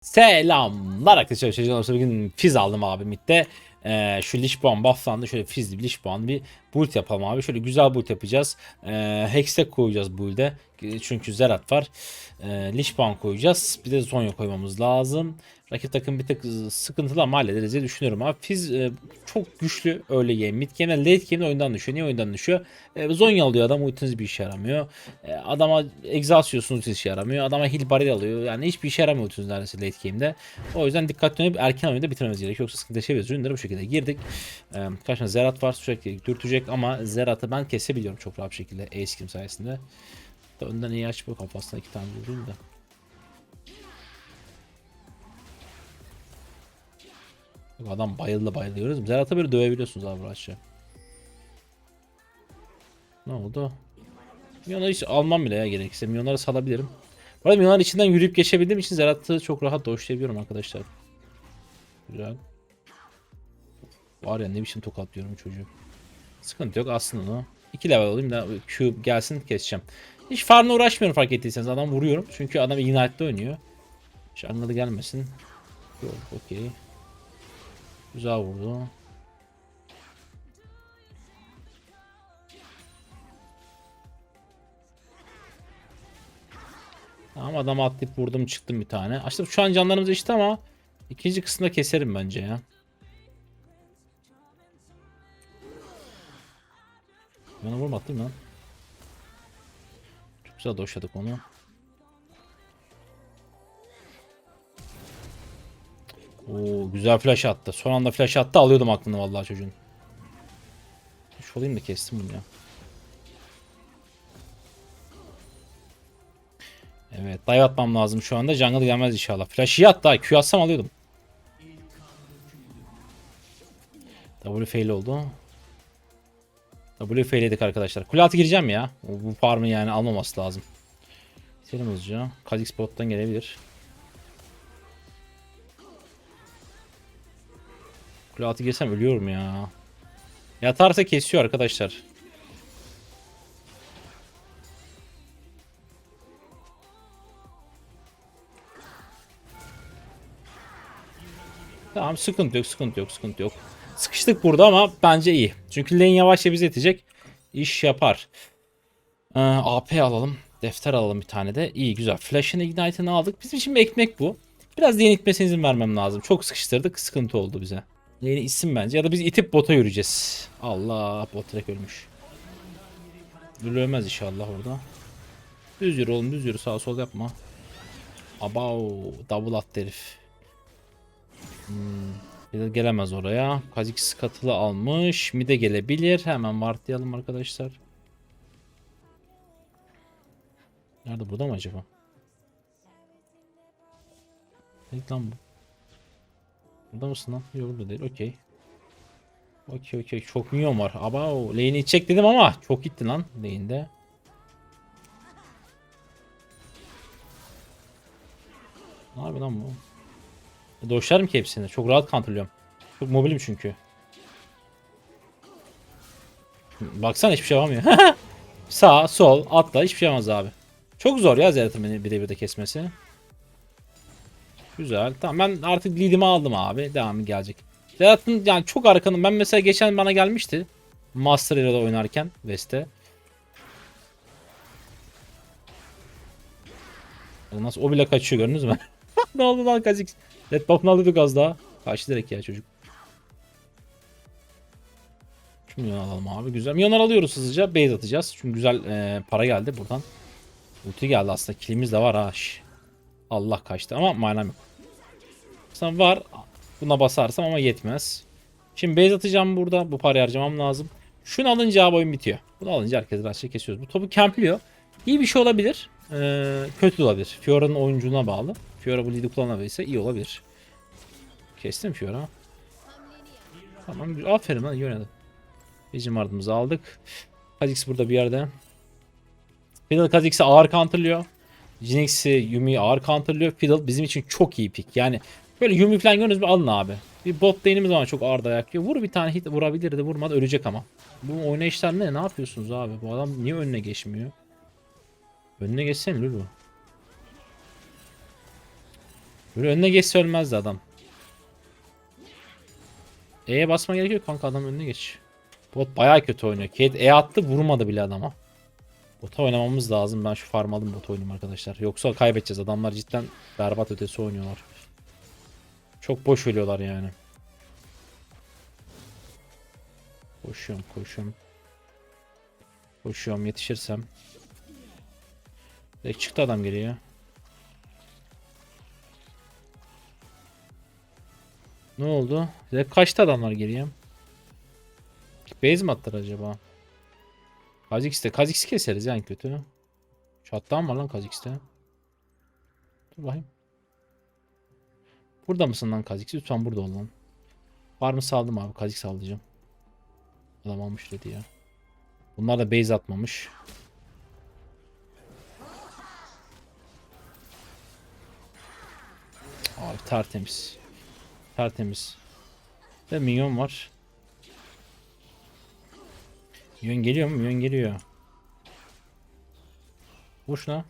Selamlar arkadaşlar. Şey, bugün fiz aldım abi midde. Ee, şu Lichbahn bufflandı. Şöyle fizli bir Lichbahn bir build yapalım abi. Şöyle güzel build yapacağız. Ee, Hextech koyacağız build'e. Çünkü Zerat var. Ee, Lichbahn koyacağız. Bir de Zonya koymamız lazım. Rakip takım bir tık sıkıntılı ama hallederiz diye düşünüyorum abi. Fizz e, çok güçlü early game. Mid game'de late game'de oyundan düşüyor. Niye oyundan düşüyor? E, Zonya alıyor adam ultiniz bir işe yaramıyor. E, adama exhaust yiyorsun ultiniz işe yaramıyor. Adama heal barrier alıyor. Yani hiçbir işe yaramıyor ultiniz neredeyse late game'de. O yüzden dikkatli oynayıp erken oyunda bitirmemiz gerekiyor. Yoksa sıkıntı yaşayabiliriz. Ürünlere bu şekilde girdik. E, karşımda Zerat var sürekli dürtecek ama Zerat'ı ben kesebiliyorum çok rahat bir şekilde Ace Kim sayesinde. Önden iyi aç bu kafasına iki tane vurayım da. Yok, Adam bayıldı bayılıyoruz. Zerat'ı böyle dövebiliyorsunuz abi aşağı. Ne oldu? Milyonları hiç almam bile ya gerekirse. Milyonları salabilirim. Bu arada milyonların içinden yürüyüp geçebildiğim için Zerat'ı çok rahat doşlayabiliyorum arkadaşlar. Güzel. Var ya ne biçim tokatlıyorum çocuğu. Sıkıntı yok aslında onu. 2 level olayım da Q gelsin keseceğim. Hiç farmla uğraşmıyorum fark ettiyseniz. Adam vuruyorum. Çünkü adam Ignite'de oynuyor. Hiç anladı gelmesin. Yok okey. Güzel vurdu. Tamam adamı atlayıp vurdum çıktım bir tane. Aslında şu an canlarımız eşit ama ikinci kısımda keserim bence ya. Bana vurmadı değil mi lan? Çok güzel doşladık onu. Oo güzel flash attı. Son anda flash attı alıyordum aklını vallahi çocuğun. Şu olayım da kestim bunu ya. Evet dive atmam lazım şu anda. Jungle gelmez inşallah. Flash'ı at daha. Q atsam alıyordum. W fail oldu. W fail'ledik arkadaşlar. Kule gireceğim ya. Bu farmı yani almaması lazım. Bitirelim hızlıca. Kha'Zix bottan gelebilir. Kule altı girsem ölüyorum ya. Yatarsa kesiyor arkadaşlar. Tamam sıkıntı yok sıkıntı yok sıkıntı yok. Sıkıştık burada ama bence iyi. Çünkü lane yavaşça bizi itecek. İş yapar. Ee, AP alalım. Defter alalım bir tane de. İyi güzel. Flash'ın Ignite'ını aldık. Bizim için ekmek bu. Biraz lane itmesine izin vermem lazım. Çok sıkıştırdık. Sıkıntı oldu bize. Lane'i itsin bence. Ya da biz itip bota yürüyeceğiz. Allah bot ölmüş. Ölmez inşallah orada. Düz yürü oğlum düz yürü. Sağ sol yapma. Abav. Double at herif. Hmm. Gelemez oraya. Kha'Zix katılı almış. Mide gelebilir. Hemen martlayalım arkadaşlar. Nerede burada mı acaba? Neydi lan bu? Burada mısın lan? Yok burada değil. Okey. Okey okey. Çok minyon var. Aba o lane'i çek dedim ama çok gitti lan lane'de. Ne yapıyor lan bu? Doşlarım ki hepsini. Çok rahat kontrolüyorum. Çok mobilim çünkü. Baksana hiçbir şey yapamıyor. Sağ, sol, atla hiçbir şey yapamaz abi. Çok zor ya Zerat'ın beni birebir de kesmesi. Güzel. Tamam ben artık lead'imi aldım abi. Devamı gelecek. Zerat'ın yani çok arkanın. Ben mesela geçen bana gelmişti. Master Hero'da oynarken West'te. Nasıl o bile kaçıyor gördünüz mü? ne oldu lan Kha'Zix? Red buff'ını alıyorduk az daha. Kaçtı direkt ya çocuk. Şu milyon alalım abi. Güzel. Milyonlar alıyoruz hızlıca. Base atacağız. Çünkü güzel e, para geldi buradan. Ulti geldi aslında. Kilimiz de var ha. Allah kaçtı ama manam yok. Aslında var. Buna basarsam ama yetmez. Şimdi base atacağım burada. Bu parayı harcamam lazım. Şunu alınca abi oyun bitiyor. Bunu alınca herkes rahatça kesiyoruz. Bu topu campliyor. İyi bir şey olabilir. Ee, kötü olabilir. Fiora'nın oyunculuğuna bağlı. Fiora bu lead'i kullanabilirse iyi olabilir. Kestim Fiora. Tamam. Aferin lan iyi. Bizim ardımızı aldık. Kha'Zix burada bir yerde. Fiddle Kha'Zix'i ağır counterlıyor. Jinx'i Yumi'yi ağır counterlıyor. Fiddle bizim için çok iyi pick. Yani böyle Yumi falan görüyorsunuz bir alın abi. Bir bot lane'imiz var çok ağır dayak yiyor. Vur bir tane hit vurabilirdi vurmadı ölecek ama. Bu oynayışlar ne? Ne yapıyorsunuz abi? Bu adam niye önüne geçmiyor? Önüne geçsene Lulu. Böyle önüne geçse ölmezdi adam. E'ye basma gerek yok kanka adam önüne geç. Bot bayağı kötü oynuyor. Kate E attı vurmadı bile adama. Bota oynamamız lazım. Ben şu farm alayım bot oynayayım arkadaşlar. Yoksa kaybedeceğiz. Adamlar cidden berbat ötesi oynuyorlar. Çok boş ölüyorlar yani. Koşuyorum koşuyorum. Koşuyorum yetişirsem. Direkt çıktı adam geriye. Ne oldu? Direkt kaçtı adamlar geriye. Base mi attılar acaba? Kha'Zix'te. Kha'Zix'i keseriz yani kötü. Shutdown var lan Kha'Zix'te. Dur bakayım. Burada mısın lan Kha'Zix? Lütfen burada ol lan. Var mı saldım abi. Kha'Zix alacağım. Adam almış dedi ya. Bunlar da base atmamış. Abi tertemiz. Tertemiz. Ve minyon var. Minyon geliyor mu? Minyon geliyor. Vur şuna.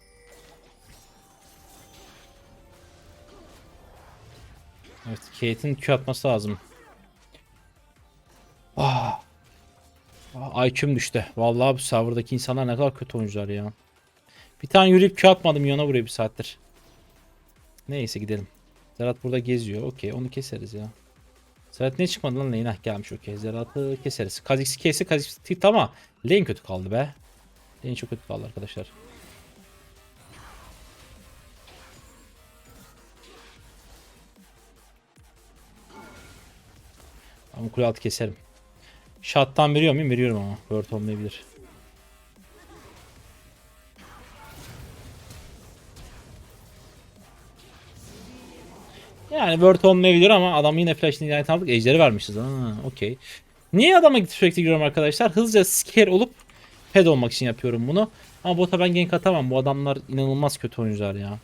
Evet, Kate'in Q atması lazım. Ah. Ah, IQ'm düştü. Vallahi bu serverdaki insanlar ne kadar kötü oyuncular ya. Bir tane yürüyüp Q atmadım yana buraya bir saattir. Neyse gidelim. Zerat burada geziyor. Okey onu keseriz ya. Zerat ne çıkmadı lan lane? Heh, gelmiş okey. Zerat'ı keseriz. Kha'Zix'i kesse Kha'Zix tit ama lane kötü kaldı be. Lane çok kötü kaldı arkadaşlar. Ama kule altı keserim. Shot'tan veriyor muyum? Veriyorum ama. Word olmayabilir. Yani Word olmayabilir ama adam yine flash'ını ilerlet aldık. Ejderi vermişiz. Ha, okey. Niye adama gidip sürekli giriyorum arkadaşlar? Hızlıca scare olup head olmak için yapıyorum bunu. Ama bota ben gank atamam. Bu adamlar inanılmaz kötü oyuncular ya.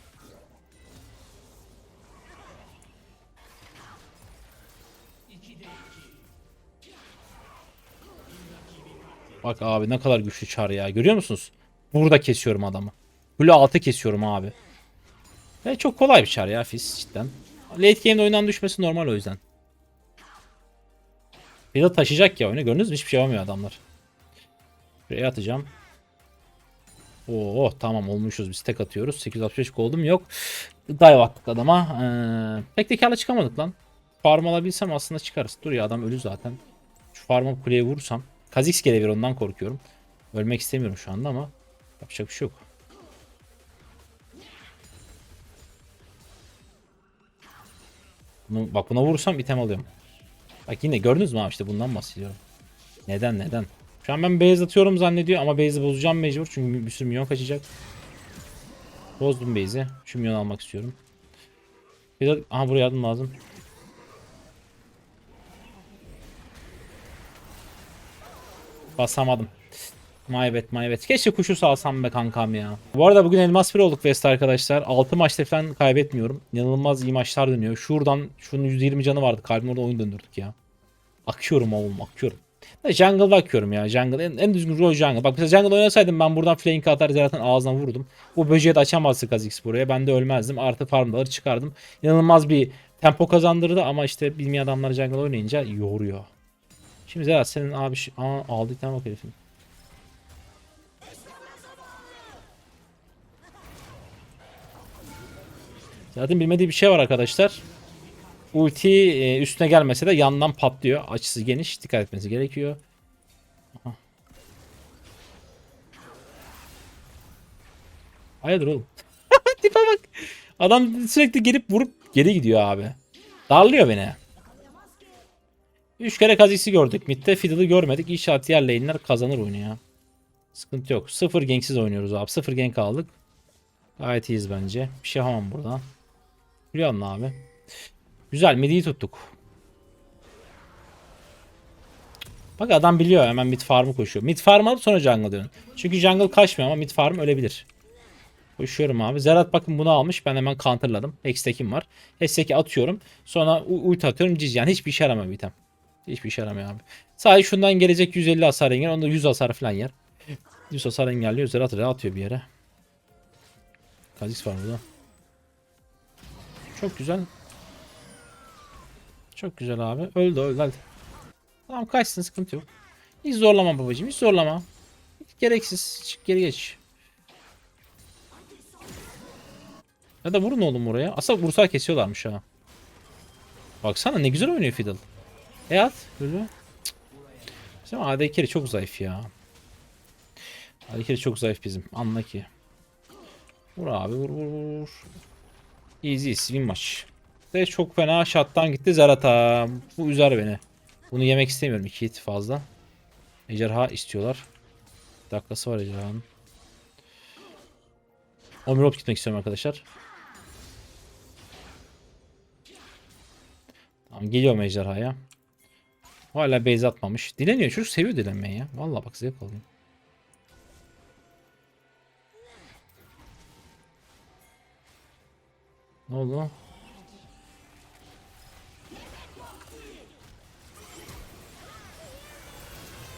Bak abi ne kadar güçlü çar ya. Görüyor musunuz? Burada kesiyorum adamı. Kule altı kesiyorum abi. Ve çok kolay bir çar ya Fizz cidden. Late game'de oyundan düşmesi normal o yüzden. Bir de taşıyacak ya oyunu. Gördünüz mü? Hiçbir şey yapamıyor adamlar. Buraya atacağım. Oo tamam olmuşuz biz tek atıyoruz. 865 gold'um yok. Dive attık adama. Ee, pek de çıkamadık lan. Farm alabilsem aslında çıkarız. Dur ya adam ölü zaten. Şu farmı kuleye vurursam. Kha'Zix gelebilir ondan korkuyorum. Ölmek istemiyorum şu anda ama yapacak bir şey yok. Bunu, bak buna vurursam item alıyorum. Bak yine gördünüz mü abi işte bundan bahsediyorum. Neden neden? Şu an ben base atıyorum zannediyor ama base'i bozacağım mecbur çünkü bir sürü milyon kaçacak. Bozdum base'i. Şu milyon almak istiyorum. Bir de aha buraya yardım lazım. Basamadım. Maybet maybet. Keşke kuşu salsam be kankam ya. Bu arada bugün elmas 1 olduk West arkadaşlar. 6 maçta falan kaybetmiyorum. İnanılmaz iyi maçlar dönüyor. Şuradan şunun 120 canı vardı. Kalbim orada oyun döndürdük ya. Akıyorum oğlum akıyorum. Jungle bakıyorum ya. Jungle en, en düzgün rol jungle. Bak mesela jungle oynasaydım ben buradan flank atar zaten ağzına vurdum. Bu böceği de açamazdı Kha'Zix buraya. Ben de ölmezdim. Artı farmdaları çıkardım. İnanılmaz bir tempo kazandırdı ama işte bilmeyen adamlar jungle oynayınca yoruyor. Şimdi Zerat senin abi şi- Aa, aldı bir tane bak herifin. Zaten bilmediği bir şey var arkadaşlar. Ulti e, üstüne gelmese de yandan patlıyor. Açısı geniş. Dikkat etmesi gerekiyor. Aha. Hayırdır oğlum? Tipe bak. Adam sürekli gelip vurup geri gidiyor abi. Darlıyor beni. 3 kere Kha'Zix'i gördük. Mid'de Fiddle'ı görmedik. İnşaat diğer lane'ler kazanır oyunu ya. Sıkıntı yok. Sıfır ganksiz oynuyoruz abi. Sıfır gank aldık. Gayet iyiyiz bence. Bir şey yapamam burada. Biliyor musun abi? Güzel midiyi tuttuk. Bak adam biliyor hemen mid farm'ı koşuyor. Mid farm alıp sonra jungle diyorsun. Çünkü jungle kaçmıyor ama mid farm ölebilir. Koşuyorum abi. Zerat bakın bunu almış. Ben hemen counterladım. Hextech'im var. Hextech'i atıyorum. Sonra u- ult atıyorum. Ciz yani hiçbir işe yaramıyor item. Hiçbir işe yaramıyor abi. Sadece şundan gelecek 150 hasar engel. Onda 100 hasar falan yer. 100 hasar engelliyor. Zerat atıyor bir yere. Kha'Zix var burada. Çok güzel. Çok güzel abi. Öldü öldü hadi. Tamam kaçsın sıkıntı yok. Hiç zorlama babacığım hiç zorlama. Hiç gereksiz. Çık geri geç. Ya da vurun oğlum oraya. Aslında vursa kesiyorlarmış ha. Baksana ne güzel oynuyor Fiddle. E at. Böyle. Bizim AD carry çok zayıf ya. AD carry çok zayıf bizim. Anla ki. Vur abi vur vur vur. Easy win maç. De çok fena shot'tan gitti Zarata. Bu üzer beni. Bunu yemek istemiyorum. 2 hit fazla. Ejderha istiyorlar. Dakikası var ejderhanın. Omirop gitmek istiyorum arkadaşlar. Tamam geliyorum ejderhaya. Hala base atmamış. Dileniyor çocuk seviyor dilenmeyi ya. Vallahi bak zevk alıyor. Ne oldu?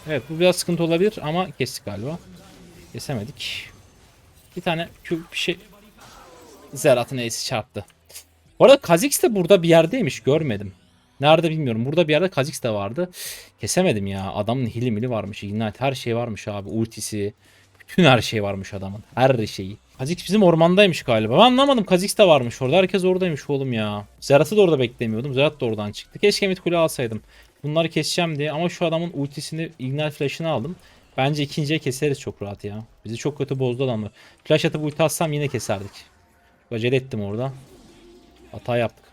Evet bu biraz sıkıntı olabilir ama kestik galiba. Kesemedik. Bir tane Q bir şey Zerat'ın E'si çarptı. Bu arada Kha'Zix de burada bir yerdeymiş görmedim. Nerede bilmiyorum. Burada bir yerde Kha'Zix de vardı. Kesemedim ya. Adamın hili mili varmış. Ignite her şey varmış abi. Ultisi. Bütün her şey varmış adamın. Her şeyi. Kha'Zix bizim ormandaymış galiba. Ben anlamadım. Kha'Zix de varmış orada. Herkes oradaymış oğlum ya. Zerat'ı da orada beklemiyordum. Zerat da oradan çıktı. Keşke Mid Kule alsaydım. Bunları keseceğim diye. Ama şu adamın ultisini Ignite Flash'ını aldım. Bence ikinciye keseriz çok rahat ya. Bizi çok kötü bozdu adamlar. Flash atıp ulti atsam yine keserdik. Acele ettim orada. Hata yaptık.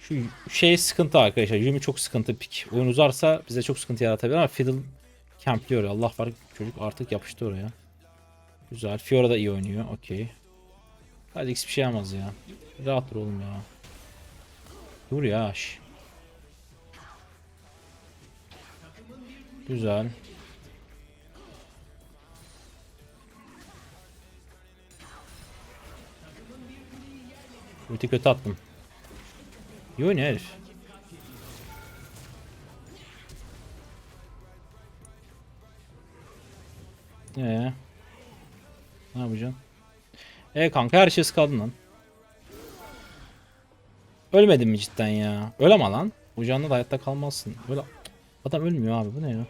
Şu şey sıkıntı arkadaşlar. Yumi çok sıkıntı pik. Oyun uzarsa bize çok sıkıntı yaratabilir ama Fiddle campliyor ya. Allah var çocuk artık yapıştı oraya. Güzel. Fiora da iyi oynuyor. Okey. Hadi X bir şey yapmaz ya. Rahat dur oğlum ya. Dur ya. şş. Güzel. Ulti kötü attım. İyi oynuyor herif. Ee, ne yapacaksın? E kanka her şey kaldın lan. Ölmedin mi cidden ya? Öleme lan. Bu da hayatta kalmazsın. Öyle adam ölmüyor abi bu ne ya?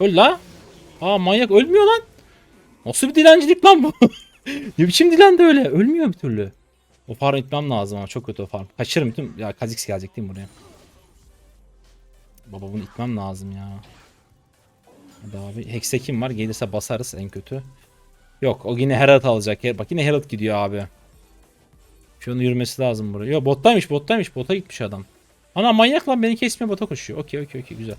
Öl la. Aa manyak ölmüyor lan. Nasıl bir dilencilik lan bu? ne biçim dilendi öyle? Ölmüyor bir türlü. O farm itmem lazım ama çok kötü o farm. Kaçırırım bütün. Ya Kha'Zix gelecek değil mi buraya? Baba bunu itmem lazım ya. Hadi abi. Hex'e kim var? Gelirse basarız en kötü. Yok o yine Herald alacak. Bak yine Herald gidiyor abi. Şunun yürümesi lazım buraya. Yok bottaymış bottaymış. Bota gitmiş adam. Ana manyak lan beni kesmiyor bota koşuyor. Okey okey okey güzel.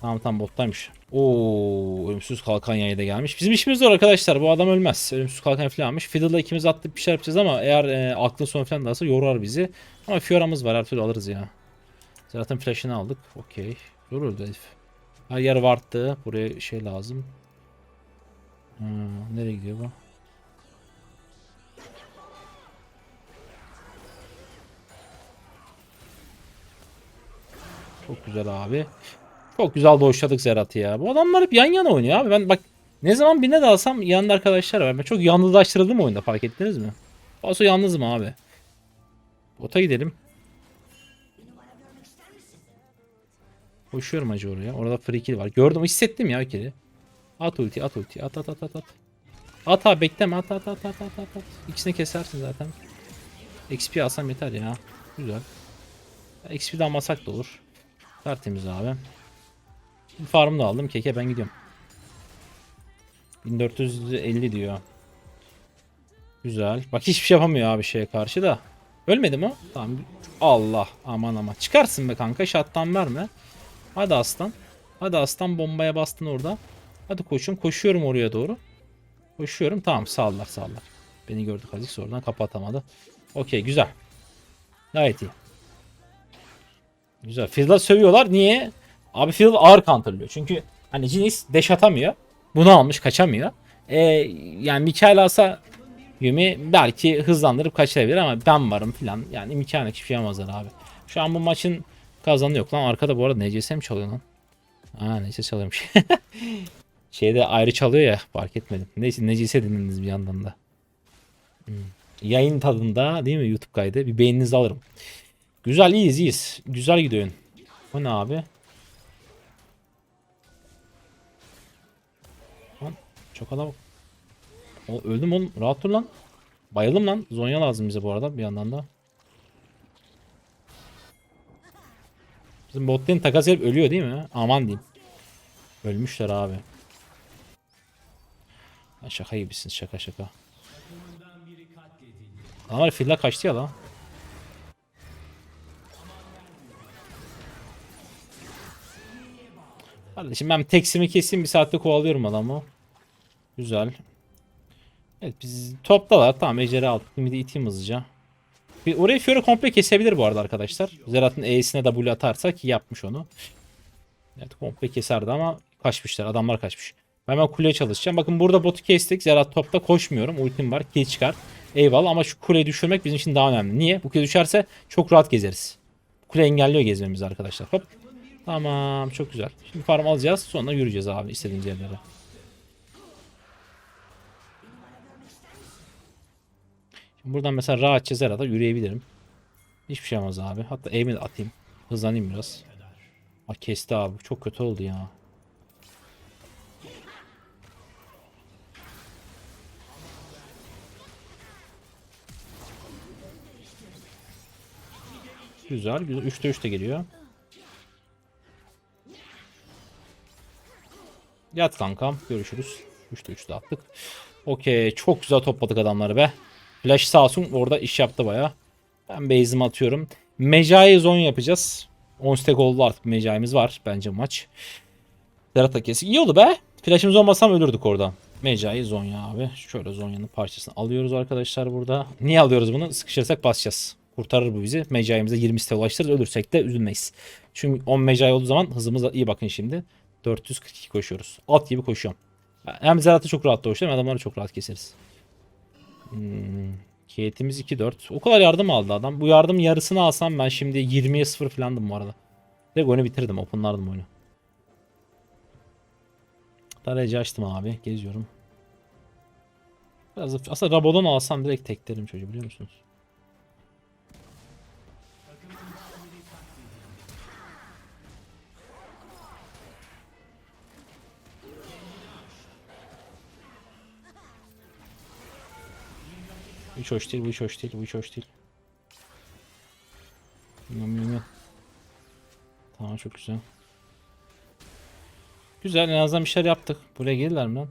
Tamam tamam bottaymış. Oo ölümsüz kalkan yayı da gelmiş. Bizim işimiz zor arkadaşlar. Bu adam ölmez. Ölümsüz kalkan falan almış. Fiddle'la ikimiz attık bir şey yapacağız ama eğer e, aklın sonu falan dağılsa yorar bizi. Ama Fiora'mız var her türlü alırız ya. Zaten flash'ını aldık. Okey. Zor öldü herif. Her yer vardı. Buraya şey lazım. Ha, nereye gidiyor bu? Çok güzel abi. Çok güzel doşladık Zerat'ı ya. Bu adamlar hep yan yana oynuyor abi. Ben bak ne zaman birine dalsam yanında arkadaşlar var. Ben çok yalnızlaştırıldım oyunda fark ettiniz mi? Paso yalnızım abi. Bota gidelim. Koşuyorum acı oraya. Orada free kill var. Gördüm hissettim ya kill'i. At ulti at ulti at at at at at. At abi bekleme at at at at at at. İkisini kesersin zaten. XP alsam yeter ya. Güzel. XP de almasak da olur. Tertemiz abi. Farmı da aldım. Keke ben gidiyorum. 1450 diyor. Güzel. Bak hiçbir şey yapamıyor abi şeye karşı da. Ölmedi mi? Tamam. Allah aman aman. Çıkarsın be kanka. Şattan verme. Hadi aslan. Hadi aslan bombaya bastın orada. Hadi koşun. Koşuyorum oraya doğru. Koşuyorum. Tamam sağlar sağlar. Beni gördü Kha'Zix oradan kapatamadı. Okey güzel. Gayet iyi. Güzel. Fiddle'a sövüyorlar. Niye? Abi Fiddle ağır counterlıyor. Çünkü hani Jinis deş atamıyor. Bunu almış kaçamıyor. Ee, yani Mikael alsa Yumi belki hızlandırıp kaçırabilir ama ben varım filan. Yani imkanı yok, hiçbir şey abi. Şu an bu maçın kazanı yok lan. Arkada bu arada NCS mi çalıyor lan? Aa NCS çalıyormuş. Şeyde ayrı çalıyor ya fark etmedim. Neyse necise dinlediniz bir yandan da. Hmm. Yayın tadında değil mi YouTube kaydı? Bir beğeninizi alırım. Güzel iyiyiz iyiyiz. Güzel gidiyorsun. O ne abi? Lan çok adam. Öldüm oğlum. Rahat dur lan. Bayıldım lan. Zonya lazım bize bu arada bir yandan da. Bizim bot lane takas edip ölüyor değil mi? Aman diyeyim. Ölmüşler abi. Şaka gibisin şaka şaka. Ama filla kaçtı ya lan. Kardeşim ben teksimi keseyim bir saatte kovalıyorum adamı. Güzel. Evet biz toptalar tamam ejderha aldık. Midi iteyim hızlıca. Bir, orayı Fiora komple kesebilir bu arada arkadaşlar. Zerat'ın E'sine W atarsa ki yapmış onu. Evet komple keserdi ama kaçmışlar. Adamlar kaçmış. Ben hemen kuleye çalışacağım. Bakın burada botu kestik. Zerat topta koşmuyorum. Ultim var. Kill çıkar. Eyvallah ama şu kuleyi düşürmek bizim için daha önemli. Niye? Bu kule düşerse çok rahat gezeriz. Kule engelliyor gezmemizi arkadaşlar. Hop. Tamam çok güzel. Şimdi farm alacağız. Sonra yürüyeceğiz abi istediğimiz yerlere. Şimdi buradan mesela rahatça Zera'da yürüyebilirim. Hiçbir şey olmaz abi. Hatta aim'i de atayım. Hızlanayım biraz. Aa, kesti abi. Çok kötü oldu ya. Güzel. Güzel. 3'te 3 de geliyor. Yat kankam. Görüşürüz. 3'te 3 de attık. Okey. Çok güzel topladık adamları be. Flash sağ orada iş yaptı baya. Ben base'imi atıyorum. Mecai zone yapacağız. 10 stack oldu artık mecaimiz var bence maç. Serata kesik. İyi oldu be. Flash'ımız olmasam ölürdük orada. Mecai Zonya abi. Şöyle Zonya'nın parçasını alıyoruz arkadaşlar burada. Niye alıyoruz bunu? Sıkışırsak basacağız. Kurtarır bu bizi. Mecai'mize 20 site ulaştırır. Ölürsek de üzülmeyiz. Çünkü 10 Mecai olduğu zaman hızımız iyi bakın şimdi. 442 koşuyoruz. At gibi koşuyorum. Hem Zerat'ı çok rahat doğuşlar hem adamları çok rahat keseriz. Hmm. Kate'imiz 2-4. O kadar yardım aldı adam. Bu yardım yarısını alsam ben şimdi 20'ye 0 falandım bu arada. Direkt oyunu bitirdim. Openlardım oyunu. Daracı açtım abi. Geziyorum. Biraz da- aslında Rabadon alsam direkt teklerim çocuğu biliyor musunuz? Bu hiç hoş değil, bu hiç hoş değil, bu hiç hoş değil. Bilmem, bilmem. Tamam çok güzel. Güzel en azından bir şeyler yaptık. Buraya gelirler mi lan?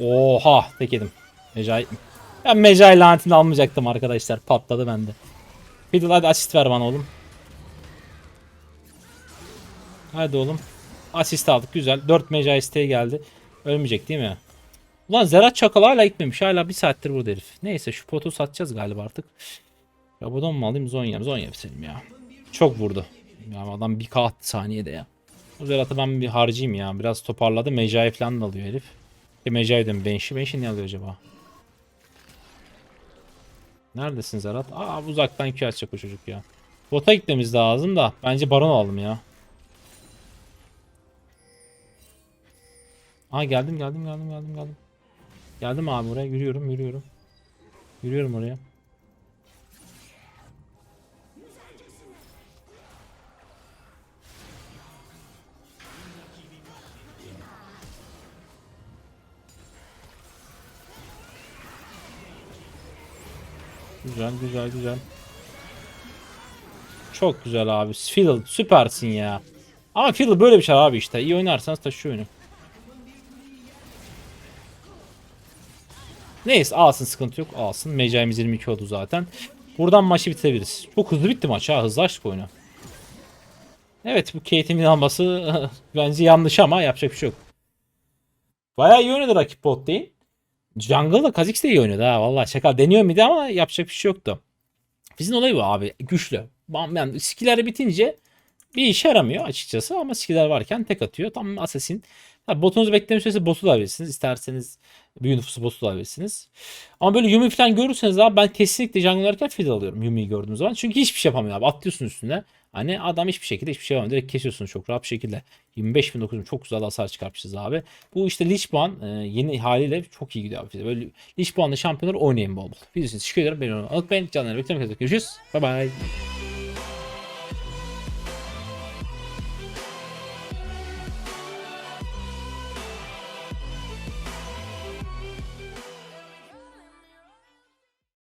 Oha tek yedim. Mecai. Ben Mecai lanetini almayacaktım arkadaşlar. Patladı bende. Fiddle hadi asist ver bana oğlum. Hadi oğlum. Asist aldık güzel. 4 Mecai isteği geldi. Ölmeyecek değil mi? Ulan Zerat Çakal hala gitmemiş. Hala bir saattir burada herif. Neyse şu potu satacağız galiba artık. Rabadon mu alayım Zonya mı? Zonya bitirelim ya. Çok vurdu. Ya adam bir kat saniyede ya. Bu Zerat'ı ben bir harcayayım ya. Biraz toparladı. Mecai falan da alıyor herif. E Mecai diyorum. Benşi. Benşi ne alıyor acaba? Neredesin Zerat? Aa uzaktan Q açacak o çocuk ya. Bota gitmemiz lazım da. Bence baron alalım ya. Aa geldim geldim geldim geldim geldim. Geldim abi oraya yürüyorum yürüyorum. Yürüyorum oraya. Güzel güzel güzel. Çok güzel abi. Fiddle süpersin ya. Ama Fiddle böyle bir şey abi işte. İyi oynarsanız taşıyor oyunu. Neyse alsın sıkıntı yok alsın. Mecai'miz 22 oldu zaten. Buradan maçı bitirebiliriz. Çok hızlı bitti maç ha hızlı açtık oyunu. Evet bu Kate'in alması bence yanlış ama yapacak bir şey yok. Bayağı iyi oynadı rakip bot değil. Jungle'da Kha'Zix de iyi oynadı ha vallahi şaka deniyor muydu ama yapacak bir şey yoktu. Bizim olayı bu abi güçlü. Bam- Yani skill'leri bitince bir işe yaramıyor açıkçası ama skiller varken tek atıyor. Tam assassin. Tabii botunuzu bekleme süresi botu da alabilirsiniz. İsterseniz büyü nüfusu botu da alabilirsiniz. Ama böyle Yumi falan görürseniz abi ben kesinlikle jungle oynarken fiddle alıyorum Yumi'yi gördüğüm zaman. Çünkü hiçbir şey yapamıyor abi. Atlıyorsun üstüne. Hani adam hiçbir şekilde hiçbir şey yapamıyor. Direkt kesiyorsun çok rahat bir şekilde. 25 bin 9 bin çok güzel hasar çıkartmışız abi. Bu işte Lich Baan e, yeni haliyle çok iyi gidiyor abi. Böyle Lich Baan'da şampiyonlar oynayın bol bol. Biliyorsunuz teşekkür ederim. Beni unutmayın. Canlarım bekliyorum. Görüşürüz. Bye bye.